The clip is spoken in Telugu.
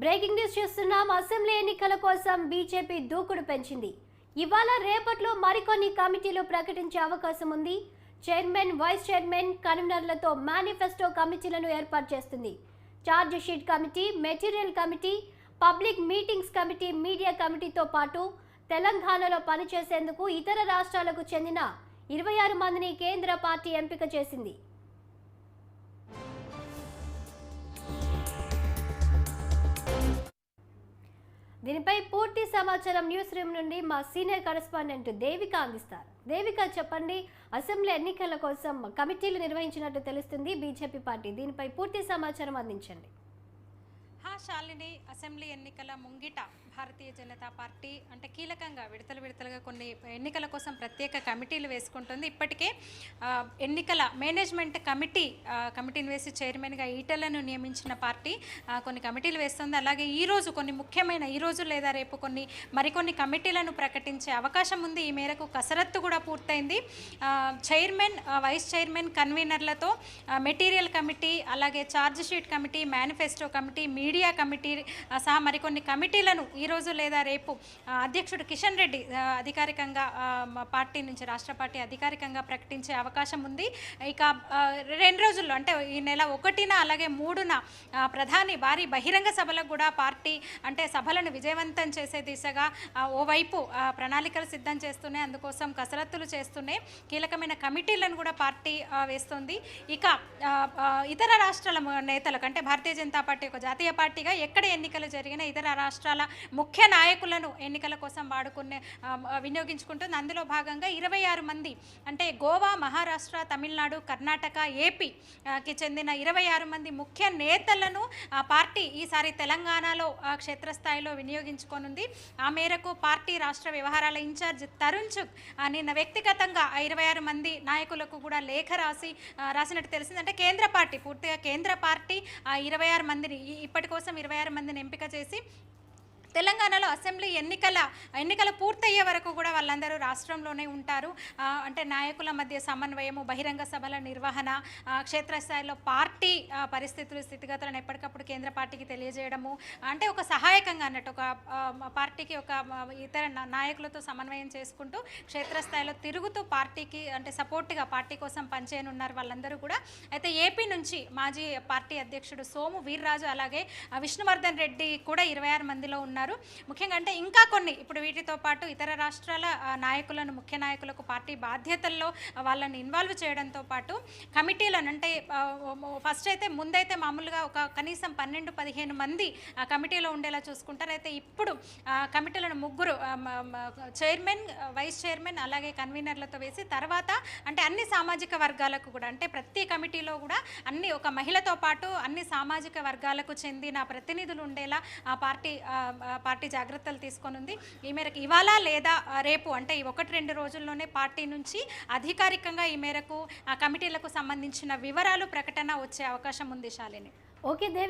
బ్రేకింగ్ న్యూస్ చూస్తున్నాం. అసెంబ్లీ ఎన్నికల కోసం బీజేపీ దూకుడు పెంచింది. ఇవాళ రేపట్లో మరికొన్ని కమిటీలు ప్రకటించే అవకాశం ఉంది. చైర్మన్ వైస్ చైర్మన్ కన్వీనర్లతో మేనిఫెస్టో కమిటీలను ఏర్పాటు చేస్తుంది. Charge sheet committee material committee public meetings committee media కమిటీతో పాటు తెలంగాణలో పనిచేసేందుకు ఇతర రాష్ట్రాలకు చెందిన ఇరవై ఆరు మందిని కేంద్ర పార్టీ ఎంపిక చేసింది. దీనిపై పూర్తి సమాచారం న్యూస్ రూమ్ నుండి మా సీనియర్ కరెస్పాండెంట్ దేవిక అందిస్తారు. దేవిక చెప్పండి అసెంబ్లీ ఎన్నికల కోసం కమిటీలు నిర్వహించినట్టు తెలుస్తుంది బీజేపీ పార్టీ. దీనిపై పూర్తి సమాచారం అందించండి. శాలిని అసెంబ్లీ ఎన్నికల ముంగిట భారతీయ జనతా పార్టీ అంటే కీలకంగా విడతలు విడతలుగా కొన్ని ఎన్నికల కోసం ప్రత్యేక కమిటీలు వేసుకుంటుంది. ఇప్పటికే ఎన్నికల మేనేజ్మెంట్ కమిటీ కమిటీని వేసి చైర్మన్గా ఈటలను నియమించిన పార్టీ కొన్ని కమిటీలు వేస్తుంది. అలాగే ఈరోజు కొన్ని ముఖ్యమైన ఈ రోజు లేదా రేపు కొన్ని మరికొన్ని కమిటీలను ప్రకటించే అవకాశం ఉంది. ఈ మేరకు కసరత్తు కూడా పూర్తయింది. చైర్మన్ వైస్ చైర్మన్ కన్వీనర్లతో మెటీరియల్ కమిటీ అలాగే charge sheet committee manifesto committee media committee సహా మరికొన్ని కమిటీలను ఈరోజు లేదా రేపు అధ్యక్షుడు కిషన్ రెడ్డి అధికారికంగా పార్టీ నుంచి రాష్ట్ర పార్టీ అధికారికంగా ప్రకటించే అవకాశం ఉంది. ఇక రెండు రోజుల్లో అంటే ఈ నెల ఒకటిన అలాగే మూడున ప్రధాని భారీ బహిరంగ సభలకు కూడా పార్టీ అంటే సభలను విజయవంతం చేసే దిశగా ఓవైపు ప్రణాళికలు సిద్ధం చేస్తున్నాయి. అందుకోసం కసరత్తులు చేస్తున్నాయి. కీలకమైన కమిటీలను కూడా పార్టీ వేస్తుంది. ఇక ఇతర రాష్ట్రాల నేతలకు అంటే భారతీయ జనతా పార్టీ ఒక జాతీయ పార్టీ పార్టీగా ఎక్కడ ఎన్నికలు జరిగినా ఇతర రాష్ట్రాల ముఖ్య నాయకులను ఎన్నికల కోసం వాడుకునే వినియోగించుకుంటుంది. అందులో భాగంగా ఇరవై ఆరు మంది అంటే గోవా మహారాష్ట్ర తమిళనాడు కర్ణాటక ఏపీకి చెందిన ఇరవై ఆరు మంది ముఖ్య నేతలను ఆ పార్టీ ఈసారి తెలంగాణలో క్షేత్రస్థాయిలో వినియోగించుకోనుంది. ఆ మేరకు పార్టీ రాష్ట్ర వ్యవహారాల ఇన్ఛార్జ్ తరుణ్ చుక్ నిన్న వ్యక్తిగతంగా ఇరవై ఆరు మంది నాయకులకు కూడా లేఖ రాసి రాసినట్టు తెలిసింది. అంటే కేంద్ర పార్టీ పూర్తిగా కేంద్ర పార్టీ ఆ ఇరవై ఆరు మందిని ఈ- ఇప్పటి కోసం ఇరవై ఆరు మందిని ఎంపిక చేసి అసెంబ్లీ ఎన్నికల ఎన్నికలు పూర్తయ్యే వరకు కూడా వాళ్ళందరూ రాష్ట్రంలోనే ఉంటారు. అంటే నాయకుల మధ్య సమన్వయము బహిరంగ సభల నిర్వహణ క్షేత్రస్థాయిలో పార్టీ పరిస్థితులు స్థితిగతులను ఎప్పటికప్పుడు కేంద్ర పార్టీకి తెలియజేయడము అంటే ఒక సహాయకంగా అన్నట్టు ఒక పార్టీకి ఒక ఇతర నాయకులతో సమన్వయం చేసుకుంటూ క్షేత్రస్థాయిలో తిరుగుతూ పార్టీకి అంటే సపోర్ట్గా పార్టీ కోసం పనిచేయనున్నారు వాళ్ళందరూ కూడా. అయితే ఏపీ నుంచి మాజీ పార్టీ అధ్యక్షుడు సోము వీర్రాజు అలాగే విష్ణువర్ధన్ రెడ్డి కూడా ఇరవై ఆరు మందిలో ఉన్నారు. ముఖ్యంగా అంటే ఇంకా కొన్ని ఇప్పుడు వీటితో పాటు ఇతర రాష్ట్రాల నాయకులను ముఖ్య నాయకులకు పార్టీ బాధ్యతల్లో వాళ్ళని ఇన్వాల్వ్ చేయడంతో పాటు కమిటీలను అంటే ఫస్ట్ అయితే ముందైతే మామూలుగా ఒక కనీసం పన్నెండు పదిహేను మంది ఆ కమిటీలో ఉండేలా చూసుకుంటారు. అయితే ఇప్పుడు కమిటీలను ముగ్గురు చైర్మన్ వైస్ చైర్మన్ అలాగే కన్వీనర్లతో వేసి తర్వాత అంటే అన్ని సామాజిక వర్గాలకు కూడా అంటే ప్రతి కమిటీలో కూడా అన్ని ఒక మహిళతో పాటు అన్ని సామాజిక వర్గాలకు చెందిన ప్రతినిధులు ఉండేలా ఆ పార్టీ పార్టీ ఆ జాగ్రత్తలు తీసుకొనుంది ఈ మేరకు ఇవాళ లేదా రేపు అంటే ఈ ఒకటి రెండు రోజుల్లోనే పార్టీ నుంచి అధికారికంగా ఈ మేరకు ఆ కమిటీలకు సంబంధించిన వివరాలు ప్రకటన వచ్చే అవకాశం ఉంది శాలిని. ఓకే దేవి.